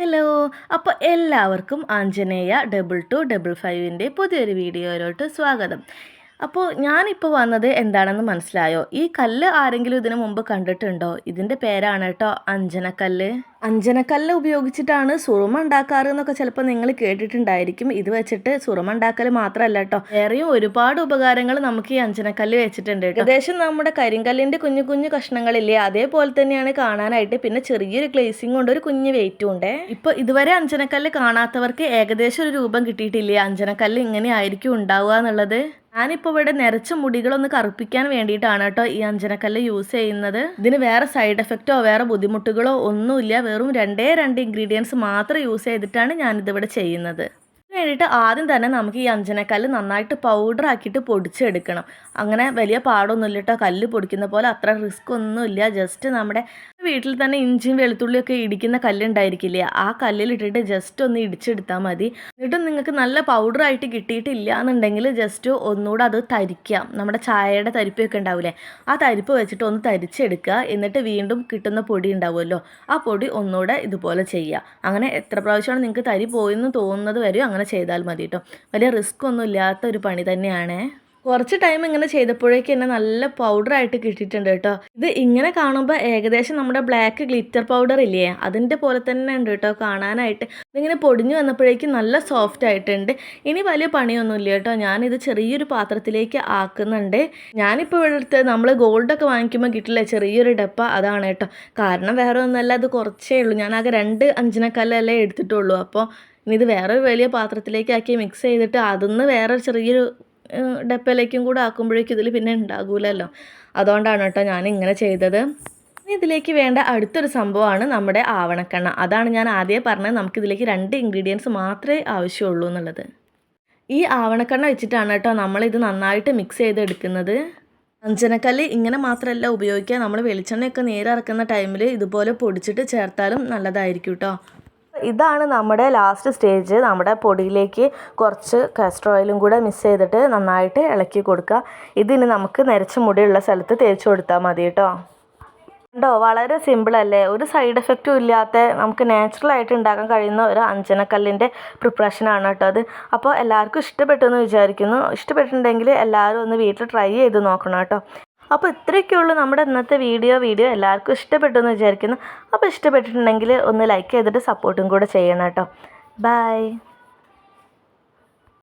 Hello അപ്പോൾ എല്ലാവർക്കും Anjaneya double two double ഫൈവിന്റെ പുതിയൊരു വീഡിയോയിലോട്ട് സ്വാഗതം. അപ്പോൾ ഞാനിപ്പോൾ വന്നത് എന്താണെന്ന് മനസ്സിലായോ? ഈ കല്ല് ആരെങ്കിലും ഇതിനു മുമ്പ് കണ്ടിട്ടുണ്ടോ? ഇതിന്റെ പേരാണ് കേട്ടോ അഞ്ജനക്കല്ല് അഞ്ജനക്കല്ല് ഉപയോഗിച്ചിട്ടാണ് സുറുമ ഉണ്ടാക്കാറ് എന്നൊക്കെ ചിലപ്പോൾ നിങ്ങൾ കേട്ടിട്ടുണ്ടായിരിക്കും. ഇത് വെച്ചിട്ട് സുറുമ ഉണ്ടാക്കൽ മാത്രമല്ല കേട്ടോ വേറെയും ഒരുപാട് ഉപകാരങ്ങൾ നമുക്ക് ഈ അഞ്ജനക്കല്ല് വെച്ചിട്ടുണ്ട് ഏകദേശം നമ്മുടെ കരിങ്കല്ലിന്റെ കുഞ്ഞു കുഞ്ഞു കഷ്ണങ്ങളില്ലേ അതേപോലെ തന്നെയാണ് കാണാനായിട്ട്. പിന്നെ ചെറിയൊരു ഗ്ലേസിംഗ് കൊണ്ട് ഒരു കുഞ്ഞു വെയിറ്റും ഉണ്ട്. ഇപ്പോൾ ഇതുവരെ അഞ്ജനക്കല്ല് കാണാത്തവർക്ക് ഏകദേശം ഒരു രൂപം കിട്ടിയിട്ടില്ലേ? അഞ്ജനക്കല്ല് ഇങ്ങനെ ആയിരിക്കും ഉണ്ടാവുക എന്നുള്ളത്? ഞാനിപ്പോൾ ഇവിടെ നിറച്ച മുടികളൊന്ന് കറുപ്പിക്കാൻ വേണ്ടിയിട്ടാണ് കേട്ടോ ഈ അഞ്ജനക്കല്ല് യൂസ് ചെയ്യുന്നത്. ഇതിന് വേറെ സൈഡ് എഫക്റ്റോ വേറെ ബുദ്ധിമുട്ടുകളോ ഒന്നുമില്ല. വെറും രണ്ടേ രണ്ട് ഇൻഗ്രീഡിയൻസ് മാത്രം യൂസ് ചെയ്തിട്ടാണ് ഞാനിതിവിടെ ചെയ്യുന്നത്. വേണ്ടിയിട്ട് ആദ്യം തന്നെ നമുക്ക് ഈ അഞ്ചനക്കല്ല് നന്നായിട്ട് പൗഡർ ആക്കിയിട്ട് പൊടിച്ചെടുക്കണം. അങ്ങനെ വലിയ പാടൊന്നുമില്ല കേട്ടോ കല്ല് പൊടിക്കുന്ന പോലെ അത്ര റിസ്ക് ഒന്നുമില്ല. ജസ്റ്റ് നമ്മുടെ വീട്ടിൽ തന്നെ ഇഞ്ചിയും വെളുത്തുള്ളിയൊക്കെ ഇടിക്കുന്ന കല്ലുണ്ടായിരിക്കില്ലേ? ആ കല്ലിലിട്ടിട്ട് ജസ്റ്റ് ഒന്ന് ഇടിച്ചെടുത്താൽ മതി. എന്നിട്ട് നിങ്ങൾക്ക് നല്ല പൗഡർ ആയിട്ട് കിട്ടിയിട്ടില്ല എന്നുണ്ടെങ്കിൽ ജസ്റ്റ് ഒന്നുകൂടെ അത് തരിക്കാം. നമ്മുടെ ചായയുടെ തരിപ്പൊക്കെ ഉണ്ടാവില്ലേ ആ തരിപ്പ് വെച്ചിട്ട് ഒന്ന് തരിച്ചെടുക്കുക. എന്നിട്ട് വീണ്ടും കിട്ടുന്ന പൊടി ഉണ്ടാവുമല്ലോ? ആ പൊടി ഒന്നുകൂടെ ഇതുപോലെ ചെയ്യുക. അങ്ങനെ എത്ര പ്രാവശ്യമാണ് നിങ്ങൾക്ക് തരി പോയെന്ന് തോന്നുന്നത് വരെയും അങ്ങനെ ചെയ്താൽ മതി കേട്ടോ. വലിയ റിസ്ക് ഒന്നും ഇല്ലാത്ത ഒരു പണി തന്നെയാണ്. കുറച്ച് ടൈം ഇങ്ങനെ ചെയ്തപ്പോഴേക്ക് തന്നെ നല്ല പൗഡറായിട്ട് കിട്ടിയിട്ടുണ്ട് കേട്ടോ. ഇത് ഇങ്ങനെ കാണുമ്പോൾ ഏകദേശം നമ്മുടെ ബ്ലാക്ക് ഗ്ലിറ്റർ പൗഡർ ഇല്ലേ? അതിന്റെ പോലെ തന്നെ ഉണ്ട് കേട്ടോ കാണാനായിട്ട്. ഇതിങ്ങനെ പൊടിഞ്ഞു വന്നപ്പോഴേക്കും നല്ല സോഫ്റ്റ് ആയിട്ടുണ്ട്. ഇനി വലിയ പണിയൊന്നുമില്ല കേട്ടോ. ഞാനിത് ചെറിയൊരു പാത്രത്തിലേക്ക് ആക്കുന്നുണ്ട്. ഞാനിപ്പോൾ ഇവിടെ അടുത്ത് നമ്മൾ ഗോൾഡൊക്കെ വാങ്ങിക്കുമ്പോൾ കിട്ടില്ല? ചെറിയൊരു ഡപ്പ അതാണ് കേട്ടോ. കാരണം വേറെ ഒന്നല്ല അത് കുറച്ചേ ഉള്ളൂ. ഞാൻ ആകെ രണ്ട് അഞ്ചിനക്കല്ലല്ലേ എടുത്തിട്ടുള്ളൂ. അപ്പോൾ ഇനി ഇത് വേറൊരു വലിയ പാത്രത്തിലേക്ക് ആക്കി മിക്സ് ചെയ്തിട്ട് അതിന്ന് വേറൊരു ചെറിയൊരു ഡപ്പയിലേക്കും കൂടെ ആക്കുമ്പോഴേക്കും ഇതിൽ പിന്നെ ഉണ്ടാകൂലല്ലോ. അതുകൊണ്ടാണ് കേട്ടോ ഞാൻ ഇങ്ങനെ ചെയ്തത് ഇതിലേക്ക് വേണ്ട അടുത്തൊരു സംഭവമാണ് നമ്മുടെ ആവണക്കണ്ണ. അതാണ് ഞാൻ ആദ്യമേ പറഞ്ഞത്. നമുക്കിതിലേക്ക് രണ്ട് ഇൻഗ്രീഡിയൻസ് മാത്രമേ ആവശ്യമുള്ളൂ എന്നുള്ളത്. ഈ ആവണക്കണ്ണ വെച്ചിട്ടാണ് കേട്ടോ നമ്മളിത് നന്നായിട്ട് മിക്സ് ചെയ്തെടുക്കുന്നത്. അഞ്ചനക്കല്ല് ഇങ്ങനെ മാത്രമല്ല ഉപയോഗിക്കുക. നമ്മൾ വെളിച്ചെണ്ണയൊക്കെ നേരിറക്കുന്ന ടൈമിൽ ഇതുപോലെ പൊടിച്ചിട്ട് ചേർത്താലും നല്ലതായിരിക്കും കേട്ടോ. ഇതാണ് നമ്മുടെ ലാസ്റ്റ് സ്റ്റേജ് നമ്മുടെ പൊടിയിലേക്ക് കുറച്ച് കാസ്റ്റർ ഓയിലും കൂടെ മിക്സ് ചെയ്തിട്ട് നന്നായിട്ട് ഇളക്കി കൊടുക്കുക. ഇതിന് നമുക്ക് നരച്ച മുടിയുള്ള സ്ഥലത്ത് തേച്ച് കൊടുത്താൽ മതി കേട്ടോ. ഉണ്ടോ വളരെ സിമ്പിൾ അല്ലേ? ഒരു സൈഡ് എഫക്റ്റും ഇല്ലാത്ത നമുക്ക് നാച്ചുറൽ ആയിട്ട് ഉണ്ടാക്കാൻ കഴിയുന്ന ഒരു അഞ്ജനക്കല്ലിന്റെ പ്രിപ്പറേഷനാണ് കേട്ടോ അത്. അപ്പോൾ എല്ലാവർക്കും ഇഷ്ടപ്പെട്ടു എന്ന് വിചാരിക്കുന്നു. ഇഷ്ടപ്പെട്ടിട്ടുണ്ടെങ്കിൽ എല്ലാവരും ഒന്ന് വീട്ടിൽ ട്രൈ ചെയ്ത് നോക്കണം കേട്ടോ. അപ്പോൾ ഇത്രയൊക്കെയുള്ളൂ നമ്മുടെ ഇന്നത്തെ വീഡിയോ. വീഡിയോ എല്ലാവർക്കും ഇഷ്ടപ്പെട്ടു എന്ന് വിചാരിക്കുന്നു. അപ്പോൾ ഇഷ്ടപ്പെട്ടിട്ടുണ്ടെങ്കിൽ ഒന്ന് ലൈക്ക് ചെയ്തിട്ട് സപ്പോർട്ടും കൂടെ ചെയ്യണം കേട്ടോ. ബൈ